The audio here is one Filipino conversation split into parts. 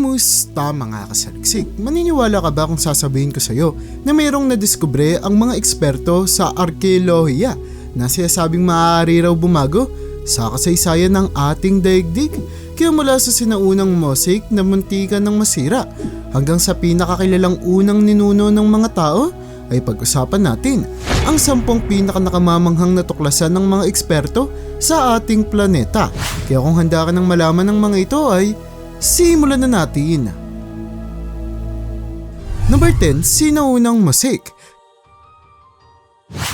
Kamusta mga kasaliksik? Maniniwala ka ba kung sasabihin ko sa'yo na mayroong nadiskubre ang mga eksperto sa arkeolohiya na sinasabing maaari raw bumago sa kasaysayan ng ating daigdig? Kaya mula sa sinaunang mosaic na muntikan ng masira hanggang sa pinakakilalang unang ninuno ng mga tao ay pag-usapan natin ang sampung pinakanakamamaghang natuklasan ng mga eksperto sa ating planeta. Kaya kung handa ka ng malaman ng mga ito ay simulan na natin. Number 10, sinaunang mosaic.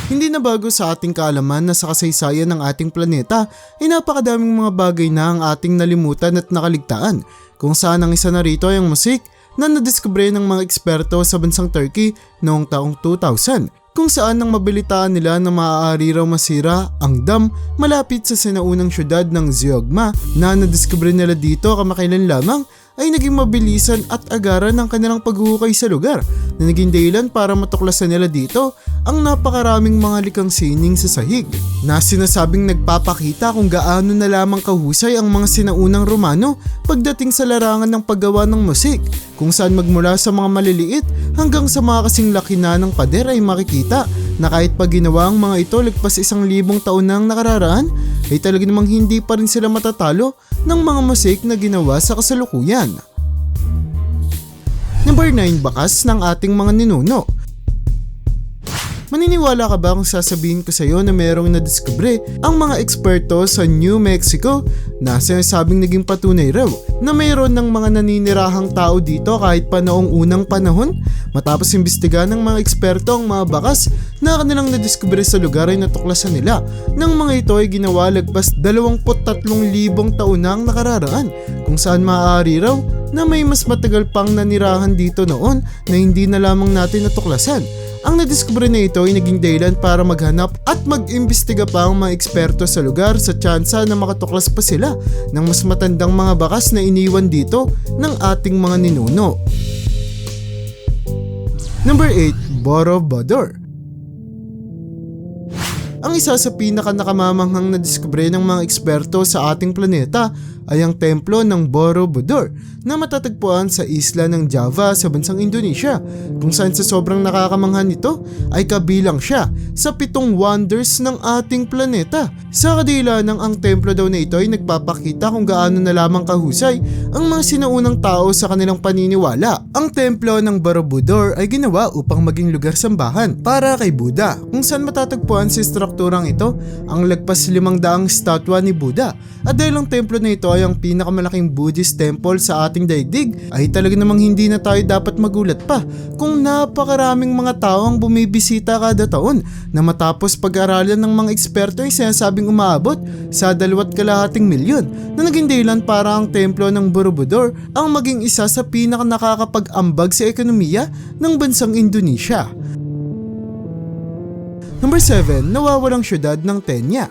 Hindi na bago sa ating kaalaman na sa kasaysayan ng ating planeta ay napakadaming mga bagay na ang ating nalimutan at nakaligtaan kung saan ang isa na rito ay ang mosaic na nadiskubre ng mga eksperto sa bansang Turkey noong taong 2000 kung saan nang mabilitaan nila na maaari raw masira ang dam malapit sa sinaunang syudad ng Zeugma na nadiskubre nila dito kamakailan lamang ay naging mabilisan at agaran ng kanilang paghuhukay sa lugar na naging dahilan para matuklasan nila dito ang napakaraming mga likang sining sa sahig na sinasabing nagpapakita kung gaano na lamang kahusay ang mga sinaunang Romano pagdating sa larangan ng paggawa ng musik kung saan magmula sa mga maliliit hanggang sa mga kasing laki na ng pader ay makikita na kahit pag ginawa ang mga ito lagpas isang libong taon nang nakararaan ay talaga namang hindi pa rin sila matatalo ng mga musik na ginawa sa kasalukuyan. Number 9 bakas ng ating mga ninuno. Maniniwala ka ba kung sasabihin ko sa iyo na merong nadiskubre ang mga eksperto sa New Mexico na sinasabing naging patunay raw na mayroon ng mga naninirahang tao dito kahit pa noong unang panahon? Matapos imbestiga ng mga eksperto ang mga bakas na kanilang nadiskubre sa lugar ay natuklasan nila ng mga ito ay ginawa lagpas 23,000 taon na ang nakararaan kung saan maaari raw na may mas matagal pang nanirahan dito noon na hindi na lamang natin natuklasan. Ang nadiskubre na ito ay naging dahilan para maghanap at mag-imbestiga pa ang mga eksperto sa lugar sa tsansa na makatuklas pa sila ng mas matandang mga bakas na iniwan dito ng ating mga ninuno. Number 8, Borobudur. Ang isa sa pinaka nakamamanghang na diskubre ng mga eksperto sa ating planeta ay ang templo ng Borobudur na matatagpuan sa isla ng Java sa bansang Indonesia kung saan sa sobrang nakakamangha nito ay kabilang siya sa pitong wonders ng ating planeta. Sa kadila ng ang templo daw na ito ay nagpapakita kung gaano na lamang kahusay ang mga sinaunang tao sa kanilang paniniwala. Ang templo ng Borobudur ay ginawa upang maging lugar sambahan para kay Buddha kung saan matatagpuan sa strukturang ito ang lagpas limang daang statwa ni Buddha at dahil ang templo na ito ay ang pinakamalaking Buddhist temple sa ating daigdig ay talaga namang hindi na tayo dapat magulat pa kung napakaraming mga tao ang bumibisita kada taon na matapos pag-aralan ng mga eksperto ay sinasabing umaabot sa dalawat kalahating milyon na naging dahilan para ang templo ng Borobudur ang maging isa sa pinaka nakakapag-ambag sa ekonomiya ng bansang Indonesia. Number 7, nawawalang syudad ng Tenya.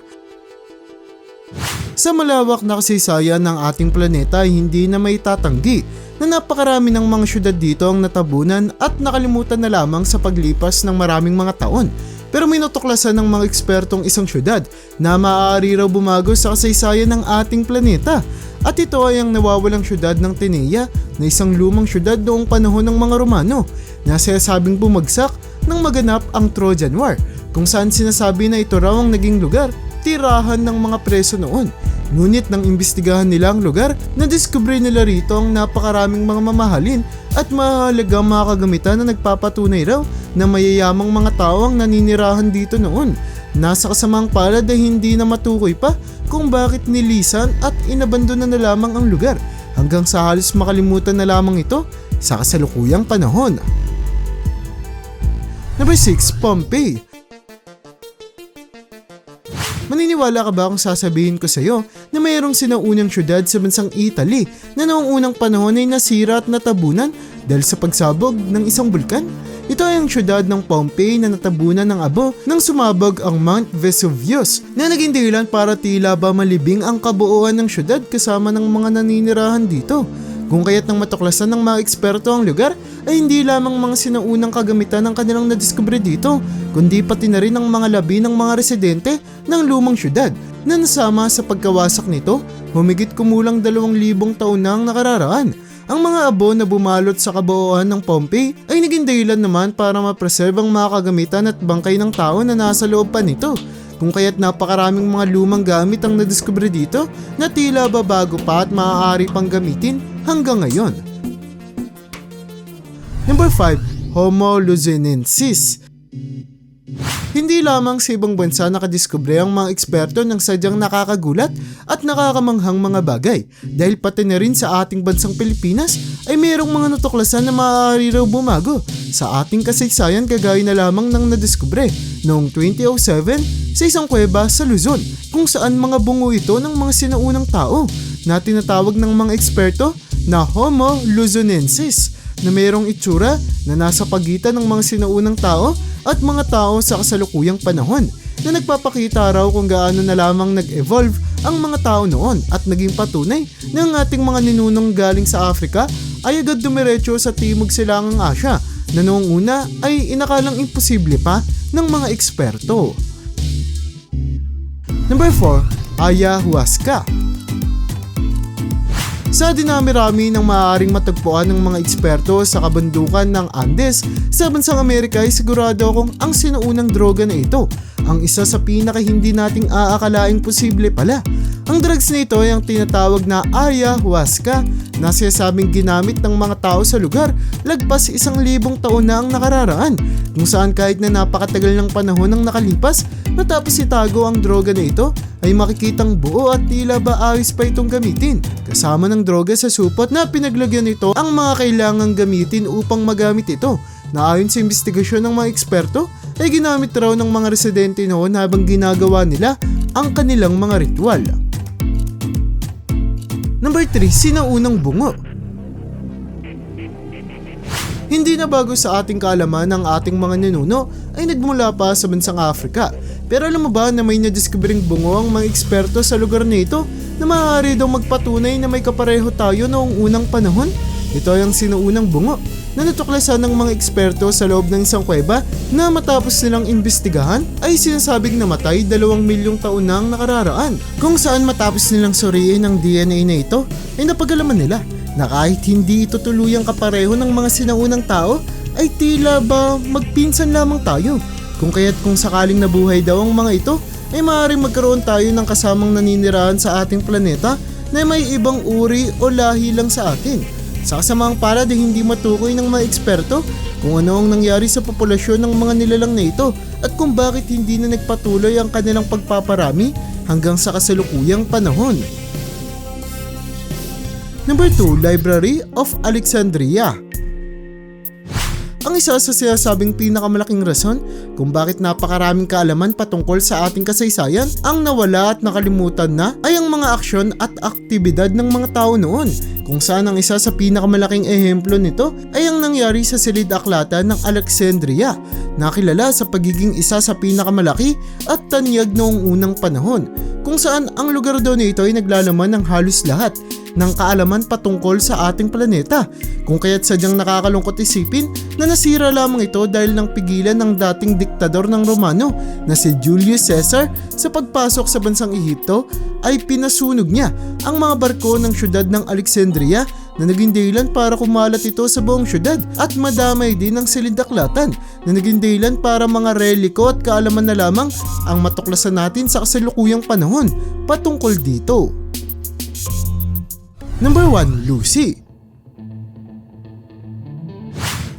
Sa malawak na kasaysayan ng ating planeta ay hindi na may tatanggi na napakarami ng mga syudad dito ang natabunan at nakalimutan na lamang sa paglipas ng maraming mga taon. Pero may natuklasan ng mga ekspertong isang syudad na maaari raw bumago sa kasaysayan ng ating planeta. At ito ay ang nawawalang syudad ng Tenea na isang lumang syudad noong panahon ng mga Romano na sinasabing bumagsak nang maganap ang Trojan War kung saan sinasabi na ito raw ang naging lugar tirahan ng mga preso noon. Ngunit nang imbestigahan nila ang lugar, nadiskubre nila rito ang napakaraming mga mamahalin at mahalagang mga kagamitan na nagpapatunay raw na mayayamang mga tao ang naninirahan dito noon. Nasa kasamang palad ay hindi na matukoy pa kung bakit nilisan at inabandona na lamang ang lugar hanggang sa halos makalimutan na lamang ito sa kasalukuyang panahon. Number 6, Pompeii Maniniwala ka ba kung sasabihin ko sa iyo na mayroong sinaunang syudad sa bansang Italy na noong unang panahon ay nasira at natabunan dahil sa pagsabog ng isang bulkan? Ito ay ang syudad ng Pompeii na natabunan ng abo nang sumabog ang Mount Vesuvius na naging dahilan para tila ba malibing ang kabuuan ng syudad kasama ng mga naninirahan dito. Kung kaya't nang matuklasan ng mga eksperto ang lugar ay hindi lamang mga sinaunang kagamitan ng kanilang nadiskubre dito, kundi pati na rin ang mga labi ng mga residente ng lumang syudad na nasama sa pagkawasak nito humigit kumulang dalawang libong taon na ang nakararaan. Ang mga abo na bumalot sa kabuuan ng Pompey ay naging dahilan naman para ma-preserve ang mga kagamitan at bangkay ng tao na nasa loob pa nito. Kung kaya't napakaraming mga lumang gamit ang nadiskubre dito na tila ba bago pa at maaari pang gamitin hanggang ngayon. Number 5, Homo luzonensis. Lamang sa ibang bansa nakadiskubre ang mga eksperto ng sadyang nakakagulat at nakakamanghang mga bagay. Dahil pati na rin sa ating bansang Pilipinas ay mayroong mga natuklasan na maaari raw bumago sa ating kasaysayan kagaya na lamang ng nadiskubre noong 2007 sa isang kuweba sa Luzon kung saan mga bungo ito ng mga sinaunang tao na tinatawag ng mga eksperto na Homo luzonensis na mayroong itsura na nasa pagitan ng mga sinaunang tao at mga tao sa kasalukuyang panahon na nagpapakita raw kung gaano na lamang nag-evolve ang mga tao noon at naging patunay na ang ating mga ninunong galing sa Afrika ay agad dumiretso sa Timog Silangang Asya na noong una ay inakalang imposible pa ng mga eksperto. Number 4, Ayahuasca. Sa dinami-rami ng maaaring matagpuan ng mga eksperto sa kabundukan ng Andes sa bansang Amerika ay sigurado akong ang sinuunang droga na ito ang isa sa pinaka hindi nating aakalaing posible pala. Ang drugs na ito ay ang tinatawag na ayahuasca na sinasabing ginamit ng mga tao sa lugar lagpas isang libong taon na ang nakararaan kung saan kahit na napakatagal ng panahon ang nakalipas matapos itago ang droga na ito ay makikitang buo at tila ba ayos pa itong gamitin. Kasama ng droga sa supot na pinaglagyan nito ang mga kailangang gamitin upang magamit ito na ayon sa investigasyon ng mga eksperto ay ginamit raw ng mga residente noon habang ginagawa nila ang kanilang mga ritual. Number 3, sinaunang bungo. Hindi na bago sa ating kaalaman ang ating mga ninuno ay nagmula pa sa bansang Afrika. Pero alam mo ba na may nadiskubring bungo ang mga eksperto sa lugar na ito na maaari daw magpatunay na may kapareho tayo noong unang panahon? Ito ay ang sinuunang bungo na natuklasan ng mga eksperto sa loob ng isang kuweba na matapos nilang imbestigahan ay sinasabing namatay dalawang milyong taon na ang nakararaan. Kung saan matapos nilang suriin ang DNA na ito ay napagalaman nila na kahit hindi ito tuluyang kapareho ng mga sinaunang tao ay tila ba magpinsan lamang tayo. Kung kaya't kung sakaling nabuhay daw ang mga ito ay maaaring magkaroon tayo ng kasamang naninirahan sa ating planeta na may ibang uri o lahi lang sa atin. Sa kasamaang palad ay hindi matukoy ng mga eksperto kung ano ang nangyari sa populasyon ng mga nilalang na ito at kung bakit hindi na nagpatuloy ang kanilang pagpaparami hanggang sa kasalukuyang panahon. Number 2, Library of Alexandria. Ang isa sa sinasabing pinakamalaking rason kung bakit napakaraming kaalaman patungkol sa ating kasaysayan ang nawala at nakalimutan na ay ang mga aksyon at aktibidad ng mga tao noon kung saan ang isa sa pinakamalaking ehemplo nito ay ang nangyari sa silid aklatan ng Alexandria na kilala sa pagiging isa sa pinakamalaki at tanyag noong unang panahon kung saan ang lugar daw nito ay naglalaman ng halos lahat ng kaalaman patungkol sa ating planeta kung kaya't sadyang nakakalungkot isipin na nasira lamang ito dahil ng pigilan ng dating diktador ng Romano na si Julius Caesar sa pagpasok sa bansang Ehipto ay pinasunog niya ang mga barko ng syudad ng Alexandria na naging dahilan para kumalat ito sa buong syudad at madamay din ang silindaklatan na naging dahilan para mga reliko at kaalaman na lamang ang matuklasan natin sa kasalukuyang panahon patungkol dito. Number 1, Lucy.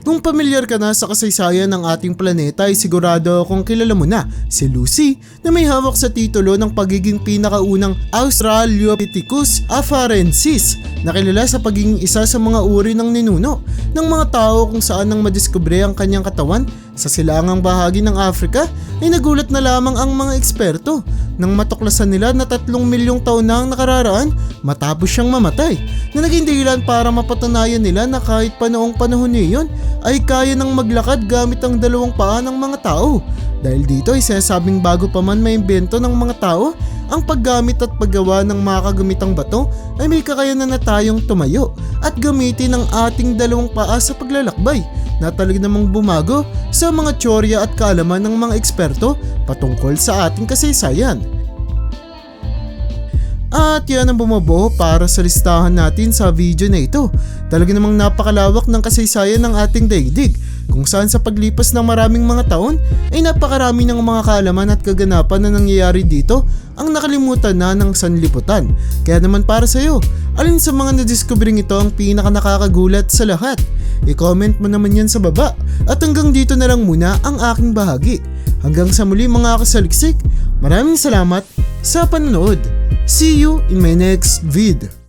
Kung pamilyar ka na sa kasaysayan ng ating planeta ay sigurado akong kilala mo na si Lucy na may hawak sa titulo ng pagiging pinakaunang Australopithecus afarensis na kilala sa pagiging isa sa mga uri ng ninuno ng mga tao kung saan nang madiskubre ang kanyang katawan sa silangang bahagi ng Africa ay nagulat na lamang ang mga eksperto nang matuklasan nila na tatlong milyong taon na ang nakararaan matapos siyang mamatay na naging dahilan para mapatunayan nila na kahit pa noong panahon niyon ay kaya nang maglakad gamit ang dalawang paa ng mga tao. Dahil dito ay sinasabing bago pa man maimbento ng mga tao, ang paggamit at paggawa ng mga kagamitang bato ay may kakayanan na tayong tumayo at gamitin ang ating dalawang paa sa paglalakbay na talaga namang bumago sa mga tsorya at kaalaman ng mga eksperto patungkol sa ating kasaysayan. At yan ang bumubuo para sa listahan natin sa video na ito. Talaga namang napakalawak ng kasaysayan ng ating daigdig kung saan sa paglipas ng maraming mga taon ay napakarami ng mga kaalaman at kaganapan na nangyayari dito ang nakalimutan na ng sanliputan. Kaya naman para sa iyo, alin sa mga nadiskubring ito ang pinaka nakakagulat sa lahat? I-comment mo naman yan sa baba at hanggang dito na lang muna ang aking bahagi. Hanggang sa muli mga kasaliksik, maraming salamat sa panonood. See you in my next vid.